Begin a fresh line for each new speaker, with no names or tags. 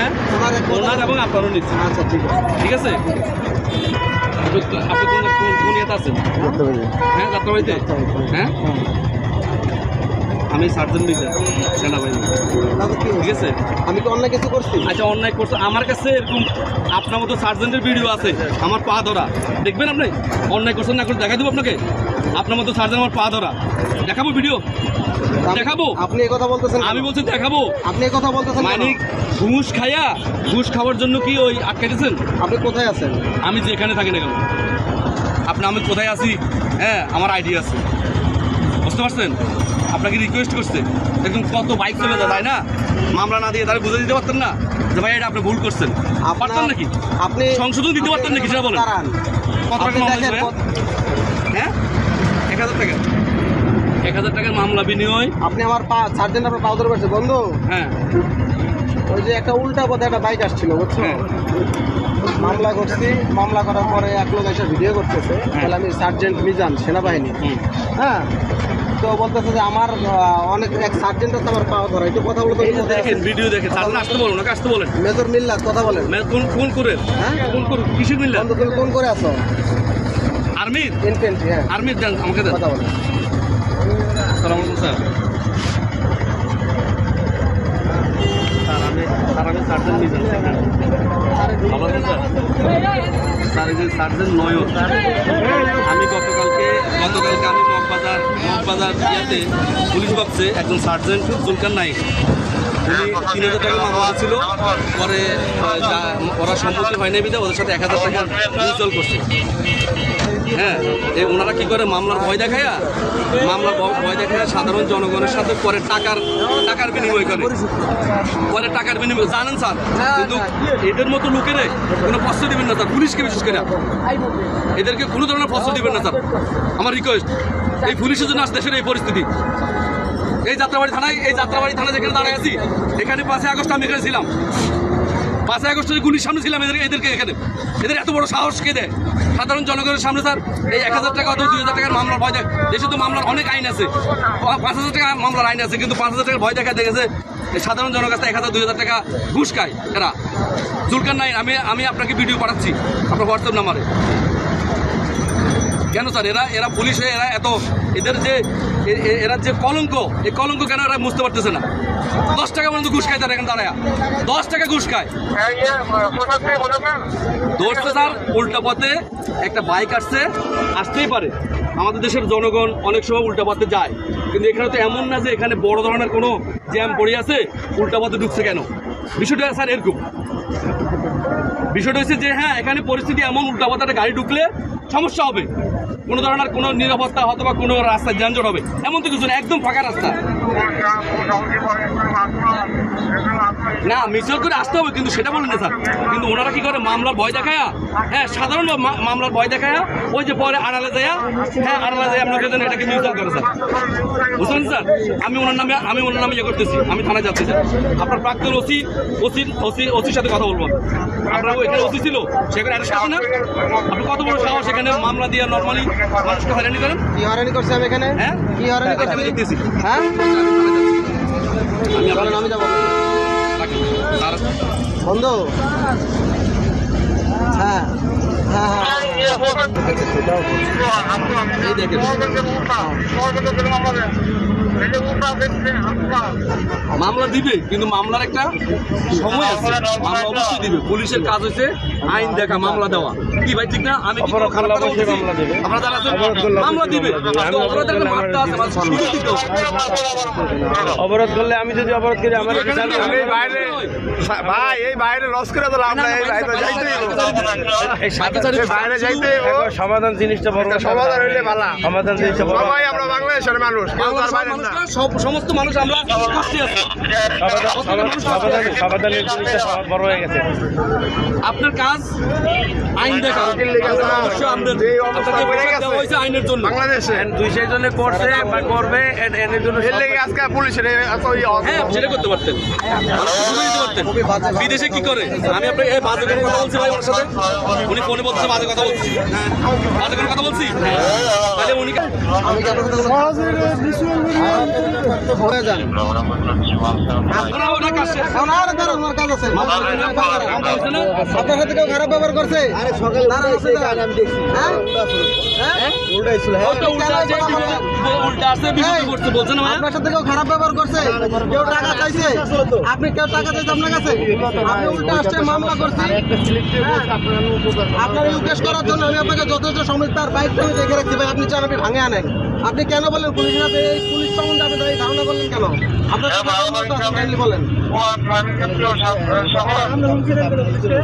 হ্যাঁ?
ওনার
এবং আপনারও নিচ্ছি।
আচ্ছা ঠিক আছে।
ঠিক আছে? আপনি কোন কোন ইয়েতে আছেন? হ্যাঁ যাত্রাবাড়িতে? হ্যাঁ? আমি সার্জন মিজার সেনাবাহিনী। ঠিক আছে?
আমি কি অন্য কিছু করছি?
আচ্ছা অন্যায় করছে। আমার কাছে এরকম আপনার মতো সার্জেন্টের ভিডিও আছে। আমার পা ধরা। দেখবেন আপনি? অন্যায় করছেন না করে দেখাই দেবো আপনাকে। আপনার মতো সার্জেন্ট আমার পা ধরা। দেখাবো ভিডিও। দেখাবো?
আপনি এই কথা বলতেছেন?
আমি বলছি দেখাবো।
আপনি এই কথা বলতেছেন?
মানে ঘুষ খাইয়া ঘুষ খাওয়ার জন্য কি ওই আটকাইতেছেন
আপনি কোথায় আছেন?
আমি যেখানে থাকি না কেন? আপনি আমি কোথায় আছি? হ্যাঁ আমার আইডি আছে। বুঝতে পারছেন? আপনাকে রিকোয়েস্ট করছে। দেখুন কত বাইক চলে যায় তাই না? মামলা না দিয়ে তাহলে বুঝে দিতে পারতেন না? যে ভাই এটা আপনি ভুল করছেন। পারতেন নাকি?
আপনি
সংশোধন দিতে পারতেন নাকি সেটা বলেন। কত টাকা
আপনি
মামলা
দেখেন
ছিল,
কত-
হ্যাঁ এক হাজার টাকা এক হাজার টাকার মামলা বিনিময়।
আপনি আমার পা সার্জেন্ট আপনার পাও ধরে পারছে বন্ধু।
হ্যাঁ।
ওই যে একটা উল্টা পথে একটা বাইক আসছিল বুঝছ?
হ্যাঁ।
মামলা করছি মামলা করার পরে এক লোক এসে ভিডিও করতেছে তাহলে আমি সার্জেন্ট মিজান সেনাবাহিনী। হ্যাঁ? তো বলতেছে যে আমার অনেক এক সার্জেন্ট আছে আমার পাওয়া ধরা একটু কথা বলতে
দেখেন ভিডিও দেখেন তাহলে আসতে বলুন ওনাকে আসতে বলেন?
মেজর মিল্লাত কথা বলেন।
কোন কোন করে?
হ্যাঁ?
কোন করে? কিসের মিললেন
কোন করে আছো?
আর্মির?
ইনফেন্ট্রি হ্যাঁ।
আর্মির দেন আমাকে দেন।
কথা বলেন।
আসসালামু আলাইকুম, স্যার। স্যার, আমি স্যার আমি সার্জন মিজান ভালো আছেন, স্যার? স্যার সার্জন নয়ন, আমি গতকালকে গতকালকে আমি মগবাজার মগবাজার ইয়াতে পুলিশ বক্সে একজন সার্জেন্ট জুলকার নাইক উনি তিন হাজার টাকা মামলা ছিল। পরে ওরা সম্মতি হয় নাই বিধায় ওদের সাথে এক হাজার টাকা মিউচুয়াল করছে। হ্যাঁ এই ওনারা কি করে মামলার ভয় দেখায়া? মামলার ভয় দেখায় সাধারণ জনগণের সাথে পরে টাকার টাকার বিনিময় করে। পরে টাকার বিনিময় জানেন স্যার? কিন্তু এদের মতো লোকেরে কোনো প্রশ্ন দিবেন না স্যার পুলিশকে বিশেষ করে। এদেরকে কোনো ধরনের প্রশ্ন দিবেন না স্যার। আমার রিকোয়েস্ট এই পুলিশের জন্য আজ দেশের এই পরিস্থিতি। এই যাত্রাবাড়ি থানায়, এই যাত্রাবাড়ি থানায় যেখানে দাঁড়ায় আছি, এখানে পাঁচই আগস্ট আমি এখানে ছিলাম। পাঁচই আগস্টের গুলির সামনে ছিলাম এদের এদেরকে এখানে। এদের এত বড় সাহস কে দেয়? সাধারণ জনগণের সামনে স্যার, এই এক হাজার টাকা অথবা দুই হাজার টাকার মামলার ভয় দেয় দেশে তো মামলার অনেক আইন আছে। পাঁচ হাজার টাকা মামলার আইন আছে, কিন্তু পাঁচ হাজার টাকার ভয় দেখা দেখেছে সাধারণ জনগণ কাছে এক হাজার, দুই হাজার টাকা ঘুষ খায় এরা। জুলকার নাই আমি আমি আপনাকে ভিডিও পাঠাচ্ছি, আপনার হোয়াটসঅ্যাপ নাম্বারে স্যার? এরা এরা পুলিশ হয়ে এরা এত এদের যে এরা যে কলঙ্ক, এই কলঙ্ক কেন এরা বুঝতে পারতেছে না? দশ টাকা পর্যন্ত ঘুষ খায় তারা এখানে দাঁড়ায়। দশ টাকা ঘুষ খায়। দোষটা স্যার, উল্টা পথে একটা বাইক আসছে, আসতেই পারে। আমাদের দেশের জনগণ অনেক সময় উল্টা পথে যায়। কিন্তু এখানে তো এমন না যে এখানে বড় ধরনের কোনো জ্যাম পড়ে আছে, উল্টা পথে ঢুকছে কেন? বিষয়টা স্যার এরকম। বিষয়টা হচ্ছে যে হ্যাঁ এখানে পরিস্থিতি এমন, উল্টা পথে গাড়ি ঢুকলে সমস্যা হবে। কোনো ধরনের কোনো নিরাপত্তা অথবা কোনো রাস্তায় যানজট হবে, এমন তো কিছু না, একদম ফাঁকা রাস্তা। না মিছিল করে আসতে হবে কিন্তু সেটা বলেন না স্যার। কিন্তু ওনারা কি করে মামলার ভয় দেখায়া? হ্যাঁ সাধারণ মামলার ভয় দেখায়া ওই যে পরে আড়ালে যায়া হ্যাঁ আড়ালে যায় আপনাকে যেন এটাকে মিউচুয়াল করে স্যার। বুঝলেন স্যার? আমি ওনার নামে আমি ওনার নামে ইয়ে করতেছি আমি থানায় যাচ্ছি স্যার। আপনার প্রাক্তন ওসি ওসি ওসি ওসির সাথে কথা বলব আপনার এখানে ওসি ছিল সেখানে অ্যারেস্ট আছে না? আপনি কত বড় সাহস এখানে মামলা দিয়ে নর্মালি মানুষকে হয়রানি করেন?
কি হয়রানি করছি আমি এখানে?
হ্যাঁ?
কি হয়রানি করছি?
আমি দেখতেছি।
হ্যাঁ?
আমি
চলেন আমি যাব। বন্ধু হ্যাঁ হ্যাঁ হ্যাঁ
এই দেখেন মামলা দিবে কিন্তু মামলার একটা সময় আছে। মামলা অবশ্যই দিবে। পুলিশের কাজ হচ্ছে আইন দেখা মামলা দেওয়া। কি ভাই ঠিক না? আমি কি খারাপ কথা বলছি আপনারা যারা মামলা দিবে। অপরাধের একটা মাত্রা আছে সুযোগ দিতে
অবরোধ করলে আমি যদি অবরোধ করি আমার? বাইরে ভাই এই বাইরে লস করে দিলাম। আমরা এই বাইরে
সাথে
বাইরে যাইতেই সমাধান জিনিসটা বড় সমাধান হইলে ভালো। সমাধান জিনিসটা বড়
সবাই আমরা বাংলাদেশের মানুষ কেউ
বাংলার
তার
সব
বাইরে না।
সব সমস্ত মানুষ আমরা কষ্টে আছি।
সমাধান সমাধানের জিনিসটা বড় হয়ে গেছে।
আপনার কাজ আইন দেখা। অবশ্যই আমাদের
এই অবস্থা বেড়ে গেছে।
দেওয়া আইনের জন্য।
বাংলাদেশে।
দুই চারজনে করছে বা করবে এর- এর জন্য
এর লেগে আজকে পুলিশের
হ্যাঁ সেটা করতে পারতেন। বিদেশে কি করে? আমি আপনাকে বাজে কথা বলছি ভাই ওর সাথে। উনি ফোনে বলছে বাজে কথা বলছে কথা বলছি তাহলে উনি
আপনার সাথে হয়ে কেউ খারাপ ব্যবহার করছে। হ্যাঁ? হ্যাঁ? কেউ খারাপ ব্যবহার করছে কেউ টাকা চাইছে আপনি কেউ টাকা চাইছে আপনার কাছে আপনি উল্টা আসছে মামলা করছি হ্যাঁ। আপনার ইউকেশ করার জন্য আমি আপনাকে যথেষ্ট সময় তার বাইকটা আমি দেখে রাখছি ভাই আপনি চান আপনি ভাঙে আনেন আপনি কেন বলেন পুলিশ না এই পুলিশ সম্বন্ধে আপনি এই ধারণা করলেন কেন? আপনার kindly বলেন।